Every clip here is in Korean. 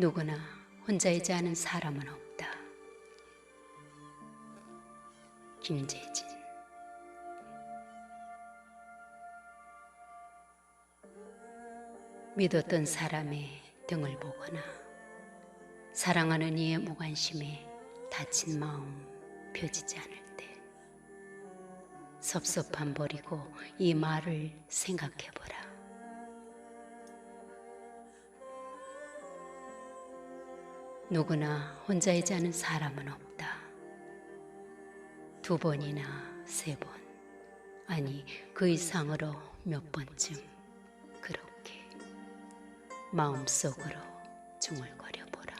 누구나 혼자이지 않은 사람은 없다. 김재진 믿었던 사람의 등을 보거나 사랑하는 이의 무관심에 다친 마음 펴지지 않을 때 섭섭함 버리고 이 말을 생각해보라. 누구나 혼자이지 않은 사람은 없다. 두 번이나 세 번, 아니 그 이상으로 몇 번쯤 그렇게 마음속으로 중얼거려 보라.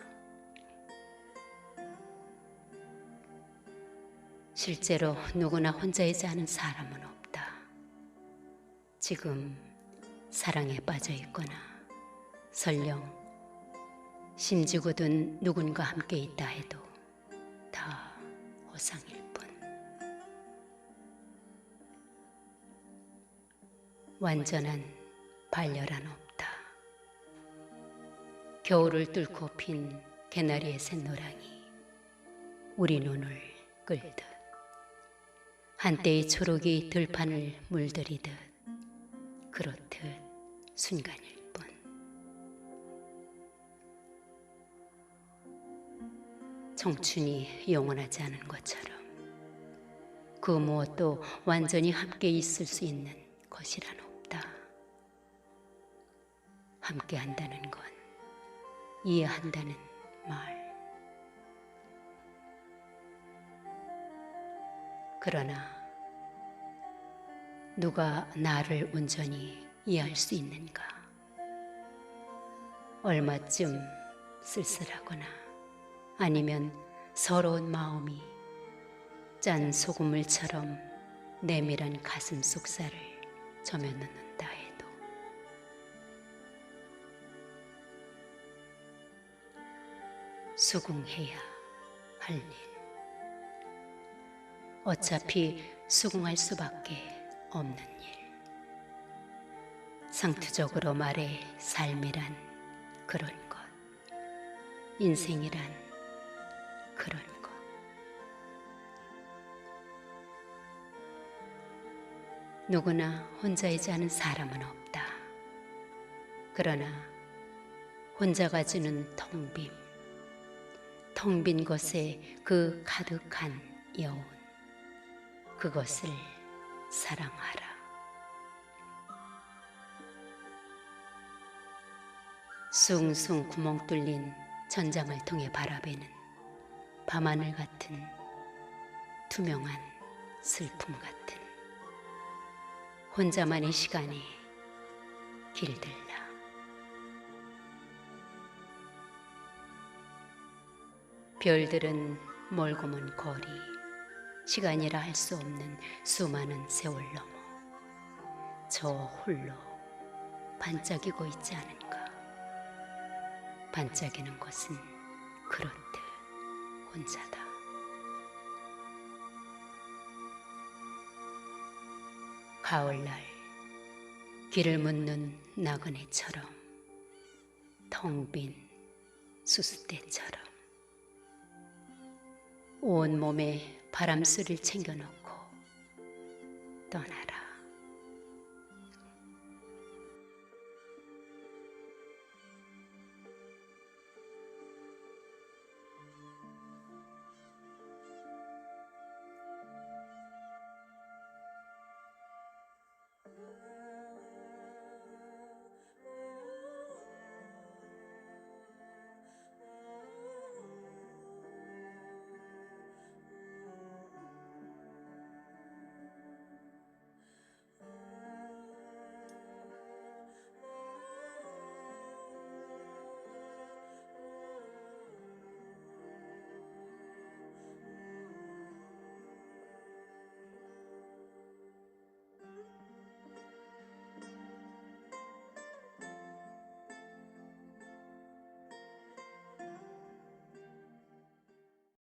실제로 누구나 혼자이지 않은 사람은 없다. 지금 사랑에 빠져 있거나 설령 심지고든 누군가 함께 있다 해도 다 허상일 뿐. 완전한 반려란 없다. 겨울을 뚫고 핀 개나리의 샛노랑이 우리 눈을 끌듯 한때의 초록이 들판을 물들이듯 그렇듯 순간일 청춘이 영원하지 않은 것처럼 그 무엇도 완전히 함께 있을 수 있는 것이란 없다. 함께 한다는 건 이해한다는 말. 그러나 누가 나를 온전히 이해할 수 있는가? 얼마쯤 쓸쓸하거나 아니면 서러운 마음이 짠 소금물처럼 내밀한 가슴 속살을 저며넣는다 해도 수긍해야 할 일. 어차피 수긍할 수밖에 없는 일. 상투적으로 말해 삶이란 그런 것. 인생이란 그런 것. 누구나 혼자이지 않은 사람은 없다. 그러나 혼자가 주는 텅빔, 텅빈 것에 그 가득한 여운, 그것을 사랑하라. 숭숭 구멍 뚫린 전장을 통해 바라보는 밤하늘 같은 투명한 슬픔 같은 혼자만의 시간이 길들라. 별들은 멀고 먼 거리, 시간이라 할 수 없는 수많은 세월 넘어 저 홀로 반짝이고 있지 않은가. 반짝이는 것은 그렇듯 혼자다. 가을날 길을 묻는 나그네처럼 텅 빈 수수대처럼 온 몸에 바람소리를 챙겨놓고 떠나라.